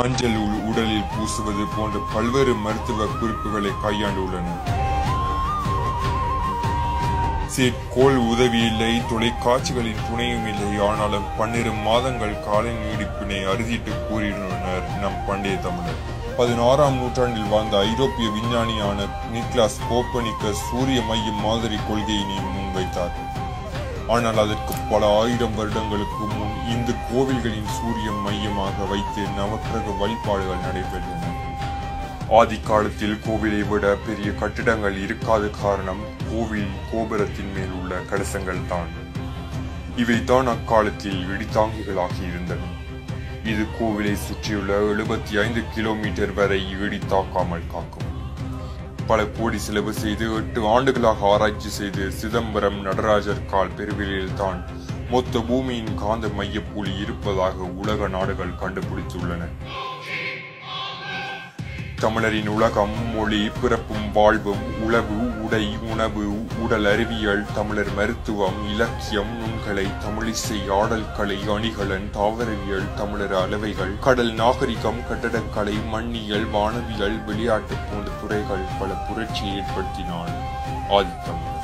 மஞ்சள் உடலில் பூசுவது போன்ற பல்வேறு மருத்துவ குறிப்புகளை கையாண்டுள்ளனர் செயற்கோள் உதவி இல்லை தொலைக்காட்சிகளின் துணையும் இல்லை ஆனாலும் பன்னிரு மாதங்கள் கால நீடிப்பினை அறுதிட்டு கூறியுள்ளனர் நம் பண்டைய தமிழர். பதினாறாம் நூற்றாண்டில் வாழ்ந்த ஐரோப்பிய விஞ்ஞானியான நிக்லாஸ் கோப்பனிக்க சூரிய மையம் மாதிரி கொள்கையினை முன்வைத்தார். ஆனால் அதற்கு பல ஆயிரம் வருடங்களுக்கு முன் இந்து கோவில்களின் சூரிய மையமாக வைத்து நவக்கிரக வழிபாடுகள் நடைபெற்றன. ஆதி காலத்தில் கோவிலை விட பெரிய கட்டிடங்கள் இருக்காத காரணம் கோவில் கோபுரத்தின் மேல் உள்ள கலசங்கள் தான். இவைதான் அக்காலத்தில் இடித்தாங்கிகளாகி இருந்தன. இது கோவிலை சுற்றியுள்ள எழுபத்தி ஐந்து கிலோமீட்டர் வரை இடித்தாக்காமல் காக்கும். பல கோடி செலவு செய்து எட்டு ஆண்டுகளாக ஆராய்ச்சி செய்து சிதம்பரம் நடராஜர் கால் பெருவிழில்தான் மொத்த பூமியின் காந்த மையப்புள்ளி இருப்பதாக உலக நாடுகள் கண்டுபிடித்துள்ளன. தமிழரின் உலகம் மொழி பிறப்பும் வாழ்வும் உளவு உடை உணவு உடல் அறிவியல் தமிழர் மருத்துவம் இலக்கியம் நுண்கலை தமிழிசை ஆடல் கலை அணிகலன் தாவரவியல் தமிழர் அளவைகள் கடல் நாகரிகம் கட்டடக்கலை மண்ணியல் வானவியல் விளையாட்டு போன்ற துறைகள் பல புரட்சியை ஏற்படுத்தினாள் ஆதித்தமிழர்